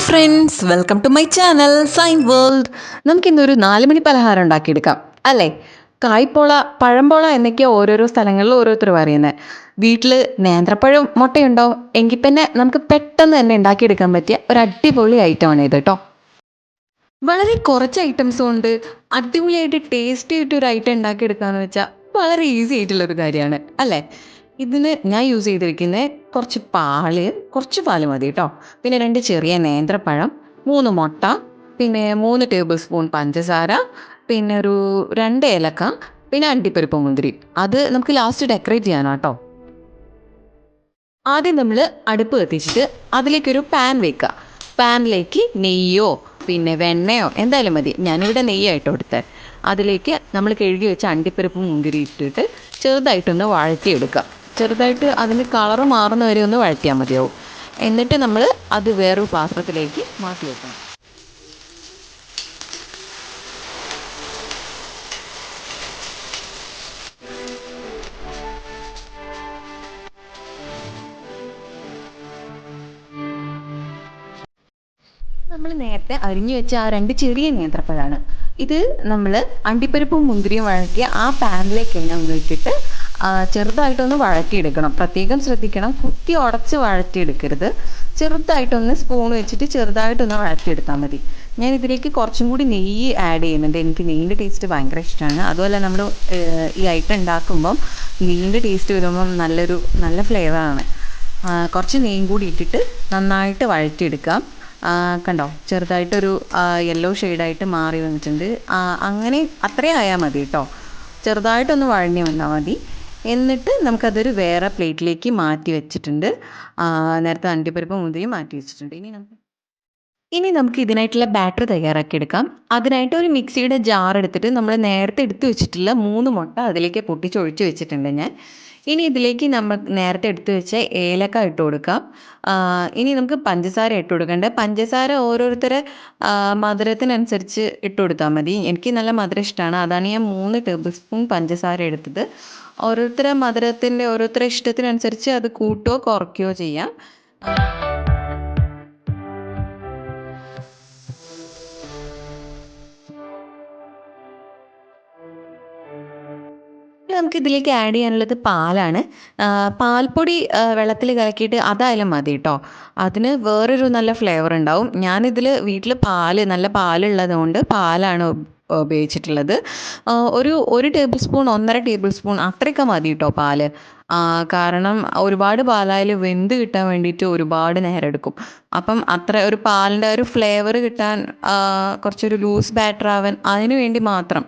Hi friends welcome to my channel Sign World നമുക്കിന്നൊരു നാല് മണി പലഹാരം ഉണ്ടാക്കിയെടുക്കാം. അല്ലേ? കായ്പോള പഴംപോള എന്നൊക്കെയാണ് ഓരോരോ സ്ഥലങ്ങളിൽ ഓരോരുത്തർ പറയുന്നത് വീട്ടിൽ നേന്ത്രപ്പഴം മുട്ടയുണ്ടോ? എങ്കിൽ പിന്നെ നമുക്ക് പെട്ടെന്ന് തന്നെ ഉണ്ടാക്കിയെടുക്കാൻ പറ്റിയ ഒരു അടിപൊളി ഐറ്റമാണ് ഇത് കേട്ടോ. വളരെ കുറച്ച് ഐറ്റംസ് ഉണ്ട്. അടിപൊളിയായിട്ട് ടേസ്റ്റി ആയിട്ട് ഒരു ഐറ്റം ഉണ്ടാക്കിയെടുക്കാന്ന് വെച്ചാൽ വളരെ ഈസി ആയിട്ടുള്ളൊരു കാര്യമാണ്. അല്ലേ? ഇതിന് ഞാൻ യൂസ് ചെയ്തിരിക്കുന്ന കുറച്ച് പാൽ കുറച്ച് പാൽ മതി കേട്ടോ പിന്നെ രണ്ട് ചെറിയ നേന്ത്രപ്പഴം മൂന്ന് മുട്ട പിന്നെ മൂന്ന് ടേബിൾ സ്പൂൺ പഞ്ചസാര പിന്നെ ഒരു രണ്ട് ഏലക്ക പിന്നെ അണ്ടിപ്പരിപ്പ് മുന്തിരി. അത് നമുക്ക് ലാസ്റ്റ് ഡെക്കറേറ്റ് ചെയ്യാനാണ് കേട്ടോ ആദ്യം നമ്മൾ അടുപ്പ് കത്തിച്ചിട്ട് അതിലേക്കൊരു പാൻ വെക്കുക പാനിലേക്ക് നെയ്യോ പിന്നെ വെണ്ണയോ എന്തായാലും മതി. ഞാനിവിടെ നെയ്യായിട്ട് കൊടുത്തത് അതിലേക്ക് നമ്മൾ കഴുകി വെച്ച അണ്ടിപ്പരിപ്പ് മുന്തിരി ഇട്ടിട്ട് ചെറുതായിട്ടൊന്ന് വഴറ്റിയെടുക്കുക ചെറുതായിട്ട് അതിന് കളർ മാറുന്ന വരെ ഒന്ന് വഴറ്റിയാൽ മതിയാവും. എന്നിട്ട് നമ്മൾ അത് വേറൊരു പാത്രത്തിലേക്ക് മാറ്റി വെക്കണം. നമ്മൾ നേരത്തെ അരിഞ്ഞു വെച്ച ആ രണ്ട് ചെറിയ നേന്ത്രപ്പഴമാണ് ഇത് നമ്മൾ അണ്ടിപ്പരിപ്പും മുന്തിരിയും വഴറ്റിയ ആ പാനിലേക്ക് തന്നെ ഒന്ന് ഇട്ടിട്ട് ചെറുതായിട്ടൊന്ന് വഴറ്റിയെടുക്കണം. പ്രത്യേകം ശ്രദ്ധിക്കണം. കുത്തി ഉടച്ച് വഴറ്റിയെടുക്കരുത്. ചെറുതായിട്ടൊന്ന് സ്പൂൺ വെച്ചിട്ട് ചെറുതായിട്ടൊന്ന് വഴറ്റിയെടുത്താൽ മതി. ഞാൻ ഇതിലേക്ക് കുറച്ചും കൂടി നെയ്യ് ആഡ് ചെയ്യുന്നുണ്ട്. എനിക്ക് നെയ്യിന്റെ ടേസ്റ്റ് ഭയങ്കര ഇഷ്ടമാണ്. അതുപോലെ നമ്മൾ ഈ ഐറ്റം ഉണ്ടാക്കുമ്പം നെയ്യിന്റെ ടേസ്റ്റ് വരുമ്പം നല്ലൊരു നല്ല ഫ്ലേവറാണ് കുറച്ച് നെയ്യും കൂടി ഇട്ടിട്ട് നന്നായിട്ട് വഴറ്റിയെടുക്കാം. കണ്ടോ? ചെറുതായിട്ടൊരു യെല്ലോ ഷെയ്ഡായിട്ട് മാറി വന്നിട്ടുണ്ട്. അങ്ങനെ അത്രയും ആയാൽ മതി കേട്ടോ. ചെറുതായിട്ടൊന്ന് വഴഞ്ഞു വന്നാൽ മതി. എന്നിട്ട് നമുക്കതൊരു വേറെ പ്ലേറ്റിലേക്ക് മാറ്റി വെച്ചിട്ടുണ്ട്. നേരത്തെ അണ്ടിപ്പരിപ്പ് മുന്തിരിയും മാറ്റി വെച്ചിട്ടുണ്ട്. ഇനി നമുക്ക് ഇനി നമുക്ക് ഇതിനായിട്ടുള്ള ബാറ്റർ തയ്യാറാക്കി എടുക്കാം. അതിനായിട്ട് ഒരു മിക്സിയുടെ ജാർ എടുത്തിട്ട് നമ്മൾ നേരത്തെ എടുത്തു വെച്ചിട്ടുള്ള മൂന്ന് മുട്ട അതിലേക്ക് പൊട്ടിച്ചൊഴിച്ച് വെച്ചിട്ടുണ്ട് ഞാൻ. ഇനി ഇതിലേക്ക് നമ്മൾ നേരത്തെ എടുത്തു വെച്ച ഏലക്ക ഇട്ട് കൊടുക്കാം. ഇനി നമുക്ക് പഞ്ചസാര ഇട്ട് കൊടുക്കേണ്ടത് പഞ്ചസാര ഓരോരുത്തരെ മധുരത്തിനനുസരിച്ച് ഇട്ട് കൊടുത്താൽ മതി. എനിക്ക് നല്ല മധുരം ഇഷ്ടമാണ്. അതാണ് ഞാൻ മൂന്ന് ടേബിൾ സ്പൂൺ പഞ്ചസാര എടുത്തത്. ഓരോരുത്തരെ മധുരത്തിന്റെ ഓരോരുത്തരെ ഇഷ്ടത്തിനനുസരിച്ച് അത് കൂട്ടുകയോ കുറയ്ക്കുകയോ ചെയ്യാം. നമുക്ക് ഇതിലേക്ക് ആഡ് ചെയ്യാനുള്ളത് പാലാണ്. പാൽപ്പൊടി വെള്ളത്തിൽ കലക്കിയിട്ട് അതായാലും മതി കേട്ടോ അതിന് വേറൊരു നല്ല ഫ്ലേവർ ഉണ്ടാവും. ഞാനിതിൽ വീട്ടിൽ പാൽ നല്ല പാലുള്ളത് കൊണ്ട് പാലാണ് ഉപയോഗിച്ചിട്ടുള്ളത്. ഒരു ഒരു ടേബിൾ സ്പൂൺ ഒന്നര ടേബിൾ സ്പൂൺ അത്രയൊക്കെ മതി കേട്ടോ പാൽ. കാരണം ഒരുപാട് പാലായിൽ വെന്ത് കിട്ടാൻ വേണ്ടിയിട്ട് ഒരുപാട് നേരം എടുക്കും അപ്പം അത്ര ഒരു പാലിന്റെ ഒരു ഫ്ലേവർ കിട്ടാൻ കുറച്ചൊരു ലൂസ് ബാറ്റർ ആവാൻ അതിന് വേണ്ടി മാത്രം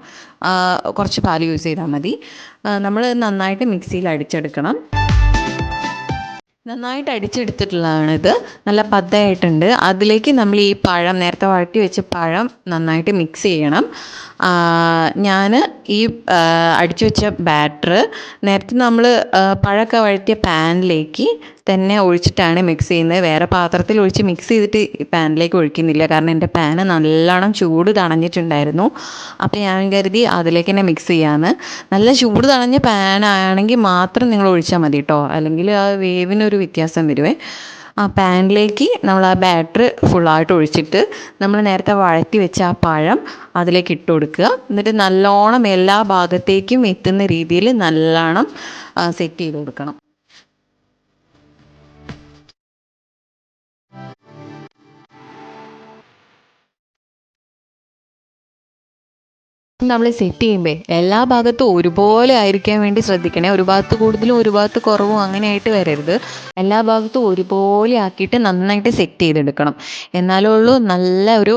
കുറച്ച് പാൽ യൂസ് ചെയ്താൽ മതി. നമ്മൾ നന്നായിട്ട് മിക്സിയിൽ അടിച്ചെടുക്കണം. നന്നായിട്ട് അടിച്ചെടുത്തിട്ടുള്ളതാണിത്. നല്ല പതയായിട്ടുണ്ട്. അതിലേക്ക് നമ്മൾ ഈ പഴം നേരത്തെ വഴറ്റി വെച്ച പഴം നന്നായിട്ട് മിക്സ് ചെയ്യണം. ഞാൻ ഈ അടിച്ചു വെച്ച ബാറ്റർ നേരത്തെ നമ്മൾ പഴമൊക്കെ വഴറ്റിയ പാനിലേക്ക് തന്നെ ഒഴിച്ചിട്ടാണ് മിക്സ് ചെയ്യുന്നത്. വേറെ പാത്രത്തിൽ ഒഴിച്ച് മിക്സ് ചെയ്തിട്ട് പാനിലേക്ക് ഒഴിക്കുന്നില്ല. കാരണം എന്റെ പാന് നല്ലോണം ചൂട് തണഞ്ഞിട്ടുണ്ടായിരുന്നു. അപ്പോൾ ഞാൻ കരുതി അതിലേക്ക് തന്നെ മിക്സ് ചെയ്യാമെന്ന് നല്ല ചൂട് തണഞ്ഞ പാനാണെങ്കിൽ മാത്രം നിങ്ങൾ ഒഴിച്ചാൽ മതി കേട്ടോ അല്ലെങ്കിൽ ആ വേവിനൊരു വ്യത്യാസം വരുവേ. ആ പാനിലേക്ക് നമ്മൾ ആ ബാറ്റർ ഫുള്ളായിട്ട് ഒഴിച്ചിട്ട് നമ്മൾ നേരത്തെ വഴറ്റി വെച്ച ആ പഴം അതിലേക്ക് ഇട്ട് കൊടുക്കുക. എന്നിട്ട് നല്ലോണം എല്ലാ ഭാഗത്തേക്കും എത്തുന്ന രീതിയിൽ നല്ലോണം സെറ്റ് ചെയ്ത് കൊടുക്കണം. നമ്മൾ സെറ്റ് ചെയ്യുമ്പോൾ എല്ലാ ഭാഗത്തും ഒരുപോലെ ആയിരിക്കാൻ വേണ്ടി ശ്രദ്ധിക്കണേ. ഒരു ഭാഗത്ത് കൂടുതലും ഒരു ഭാഗത്ത് കുറവും അങ്ങനെയായിട്ട് വരരുത്. എല്ലാ ഭാഗത്തും ഒരുപോലെ ആക്കിയിട്ട് നന്നായിട്ട് സെറ്റ് ചെയ്തെടുക്കണം. എന്നാലേ ഉള്ളൂ നല്ല ഒരു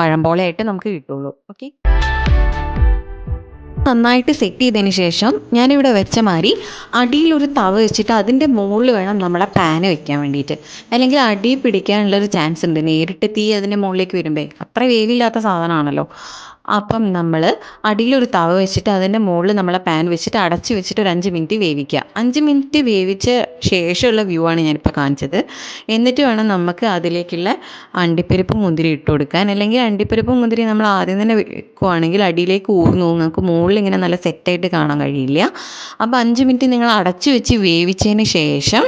പഴംപോളയായിട്ട് നമുക്ക് കിട്ടുള്ളൂ. ഓക്കെ നന്നായിട്ട് സെറ്റ് ചെയ്തതിന് ശേഷം ഞാനിവിടെ വെച്ച മാതിരി അടിയിലൊരു തവ വെച്ചിട്ട് അതിന്റെ മുകളിൽ വേണം നമ്മളെ പാന് വെക്കാൻ വേണ്ടിയിട്ട്. അല്ലെങ്കിൽ അടി പിടിക്കാനുള്ളൊരു ചാൻസ് ഉണ്ട്. നേരിട്ട് തീ അതിന്റെ മുകളിലേക്ക് വരുമ്പോൾ അത്ര വേവില്ലാത്ത സാധനമാണല്ലോ. അപ്പം നമ്മൾ അടിയിലൊരു തവ വെച്ചിട്ട് അതിന്റെ മുകളിൽ നമ്മളെ പാൻ വെച്ചിട്ട് അടച്ച് വെച്ചിട്ട് ഒരു അഞ്ച് മിനിറ്റ് വേവിക്കുക. അഞ്ച് മിനിറ്റ് വേവിച്ച ശേഷമുള്ള വ്യൂ ആണ് ഞാനിപ്പോൾ കാണിച്ചത്. എന്നിട്ട് വേണം നമുക്ക് അതിലേക്കുള്ള അണ്ടിപ്പരിപ്പ് മുന്തിരി ഇട്ട് കൊടുക്കാൻ. അല്ലെങ്കിൽ അണ്ടിപ്പരിപ്പ് മുന്തിരി നമ്മൾ ആദ്യം തന്നെ വെക്കുകയാണെങ്കിൽ അടിയിലേക്ക് ഊർന്നു നമുക്ക് മുകളിൽ ഇങ്ങനെ നല്ല സെറ്റായിട്ട് കാണാൻ കഴിയില്ല. അപ്പോൾ അഞ്ച് മിനിറ്റ് നിങ്ങൾ അടച്ച് വെച്ച് വേവിച്ചതിന് ശേഷം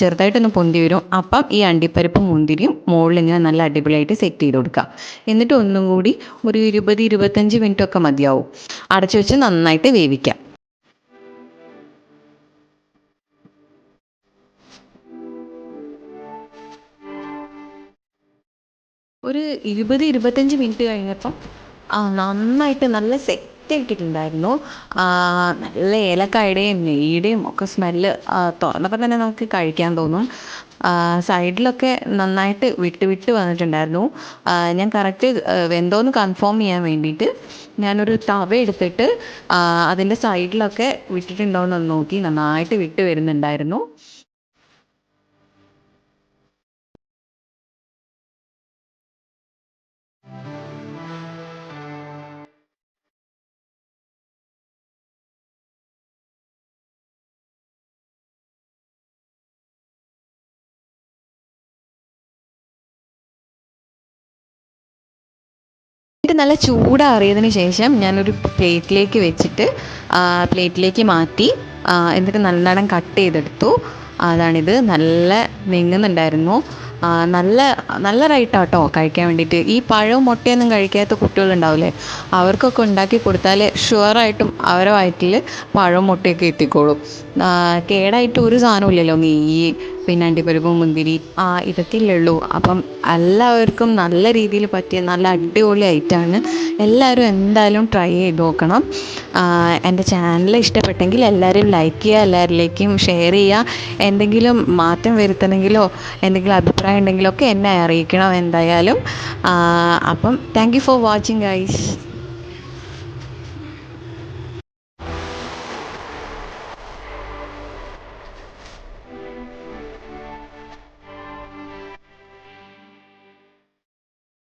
ചെറുതായിട്ടൊന്ന് പൊന്തി വരും. അപ്പം ഈ അണ്ടിപ്പരിപ്പ് മുന്തിരിയും മുകളിൽ ഇങ്ങനെ നല്ല അടിപൊളിയായിട്ട് സെറ്റ് ചെയ്ത് കൊടുക്കുക എന്നിട്ട് ഒന്നും കൂടി ഒരു ഇരുപത് ഇരുപത്തഞ്ച് മിനിറ്റ് ഒക്കെ മതിയാവും. അടച്ചു വെച്ച് നന്നായിട്ട് വേവിക്കാം. ഒരു ഇരുപത് ഇരുപത്തഞ്ച് മിനിറ്റ് കഴിഞ്ഞപ്പം നന്നായിട്ട് നല്ല സെറ്റ് ആക്കിയിട്ടുണ്ടായിരുന്നു നല്ല ഏലക്കായുടെയും നെയ്യുടെയും ഒക്കെ സ്മെല്ല് തുറന്നപ്പോൾ തന്നെ നമുക്ക് കഴിക്കാൻ തോന്നും. സൈഡിലൊക്കെ നന്നായിട്ട് വിട്ട് വിട്ട് വന്നിട്ടുണ്ടായിരുന്നു. ഞാൻ കറക്റ്റ് വെന്തോന്ന് കൺഫേം ചെയ്യാൻ വേണ്ടിയിട്ട് ഞാനൊരു തവ എടുത്തിട്ട് അതിന്റെ സൈഡിലൊക്കെ വിട്ടിട്ടുണ്ടോ നോക്കി നന്നായിട്ട് വിട്ട് വരുന്നുണ്ടായിരുന്നു. എന്നിട്ട് നല്ല ചൂടാറിയതിന് ശേഷം ഞാനൊരു പ്ലേറ്റിലേക്ക് വെച്ചിട്ട് പ്ലേറ്റിലേക്ക് മാറ്റി എന്നിട്ട് നല്ലോണം കട്ട് ചെയ്തെടുത്തു. അതാണിത്. നല്ല വിങ്ങുന്നുണ്ടായിരുന്നു നല്ല നല്ല റൈറ്റാട്ടോ കഴിക്കാൻ വേണ്ടിയിട്ട്. ഈ പഴവും മുട്ടയൊന്നും കഴിക്കാത്ത കുട്ടികളുണ്ടാവില്ലേ? അവർക്കൊക്കെ ഉണ്ടാക്കി കൊടുത്താൽ ഷുവറായിട്ടും അവരെ വയറ്റിൽ പഴവും മുട്ടയൊക്കെ എത്തിക്കോളും. കേടായിട്ട് ഒരു സാധനവും ഇല്ലല്ലോ നെയ്യ് പിന്നെ അണ്ടിപ്പരിപ്പ് മുന്തിരി. ആ ഇതൊക്കെയല്ലേ ഉള്ളൂ അപ്പം എല്ലാവർക്കും നല്ല രീതിയിൽ പറ്റിയ നല്ല അടിപൊളി ഐറ്റമാണ്. എല്ലാവരും എന്തായാലും ട്രൈ ചെയ്ത് നോക്കണം. എന്റെ ചാനൽ ഇഷ്ടപ്പെട്ടെങ്കിൽ എല്ലാവരും ലൈക്ക് ചെയ്യുക എല്ലാവരിലേക്കും ഷെയർ ചെയ്യുക. എന്തെങ്കിലും മാറ്റം വരുത്തണമെങ്കിലോ എന്തെങ്കിലും അഭിപ്രായം ഉണ്ടെങ്കിലോ ഒക്കെ എന്നെ അറിയിക്കണം എന്തായാലും. അപ്പം thank you for watching guys